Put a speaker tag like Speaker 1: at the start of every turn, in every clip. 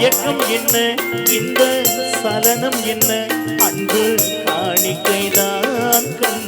Speaker 1: மயக்கம் என்ன? இந்த சலனம் என்ன? அன்பு காணிக்கைதான் கண்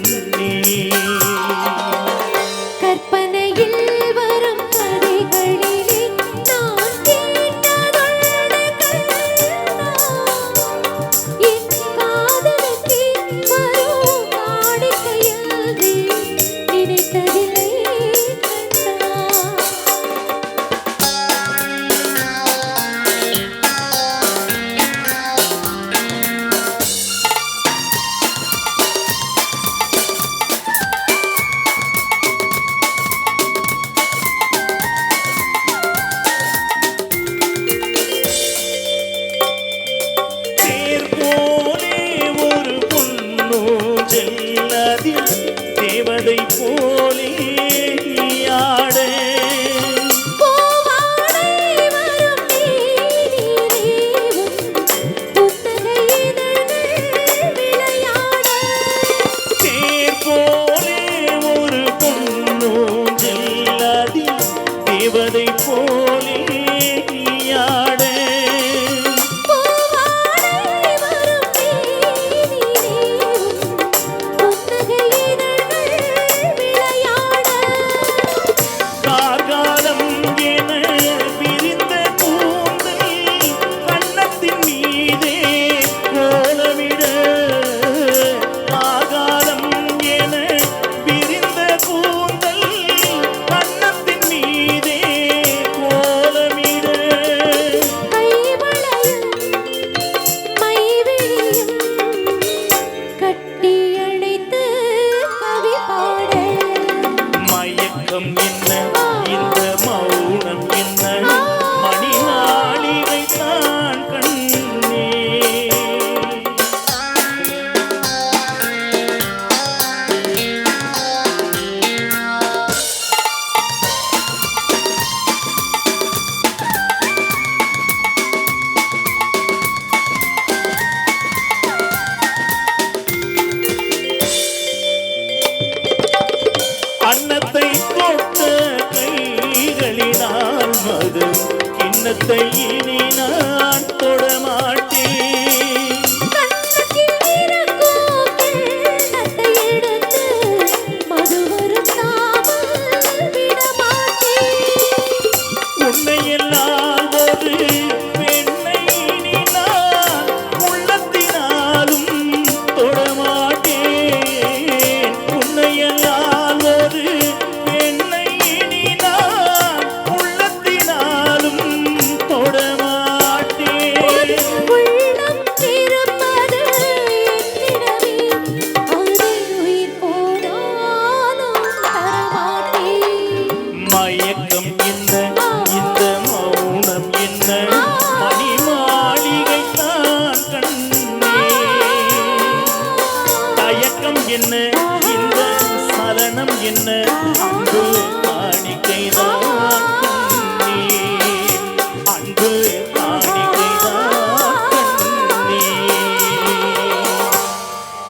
Speaker 1: இந்த உள்ளத்தை இனி நான் என்ன? இந்த சலனம் என்ன? அன்பு காணிக்கைதான்